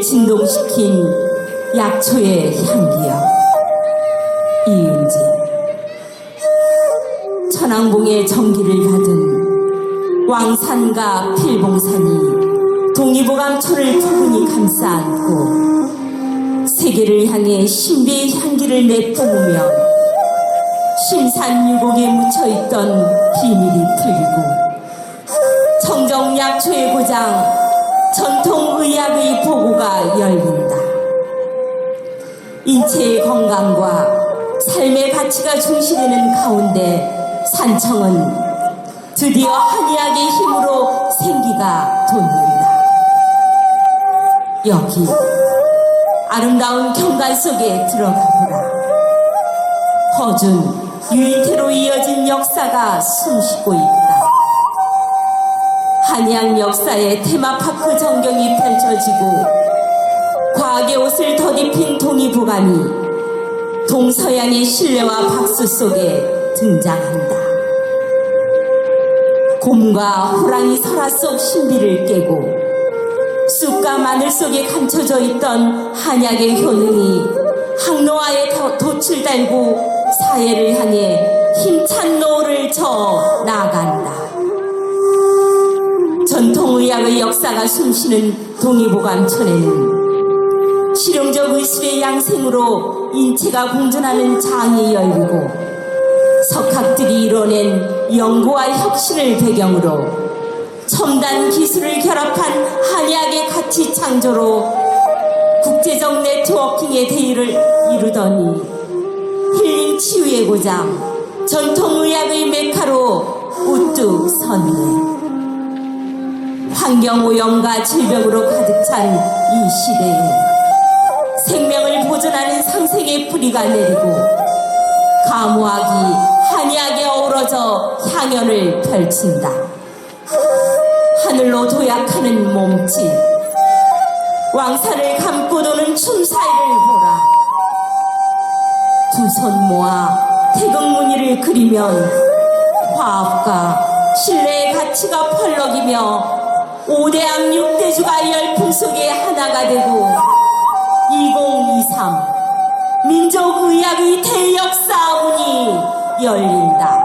진동시킨 약초의 향기여. 이은지. 천왕봉의 정기를 받은 왕산과 필봉산이 동의보감초를 포근히 감싸 안고 세계를 향해 신비의 향기를 내뿜으며 심산유곡에 묻혀있던 비밀이 풀리고 청정약초의 고장 전통의학의 보고가 열린다. 인체의 건강과 삶의 가치가 중시되는 가운데 산청은 드디어 한의학의 힘으로 생기가 돋는다. 여기 아름다운 경관 속에 들어가보라. 허준, 유이태로 이어진 역사가 숨쉬고 있다. 한양 역사의 테마파크 전경이 펼쳐지고 과학의 옷을 덧입힌 동의보감이 동서양의 신뢰와 박수 속에 등장한다. 곰과 호랑이 설화 속 신비를 깨고 쑥과 마늘 속에 감춰져 있던 한약의 효능이 항로화에 더- 돛을 달고 사회를 향해 힘찬 노를 역사가 숨쉬는 동의보감촌에는 실용적 의술의 양생으로 인체가 공존하는 장이 열리고 석학들이 이뤄낸 연구와 혁신을 배경으로 첨단 기술을 결합한 한의학의 가치 창조로 국제적 네트워킹의 대의를 이루더니 힐링 치유의 고장 전통의학의 메카로 우뚝 섰네. 환경오염과 질병으로 가득 찬 이 시대에 생명을 보존하는 상생의 뿌리가 내리고 감호학이 한의학에 어우러져 향연을 펼친다. 하늘로 도약하는 몸짓 왕사를 감고 도는 춤사위를 보라 두 손 모아 태극무늬를 그리면 화합과 신뢰의 가치가 펄럭이며 오대암 육대주가 열풍 속에 하나가 되고 2023 민족의학의 대역사 문이 열린다.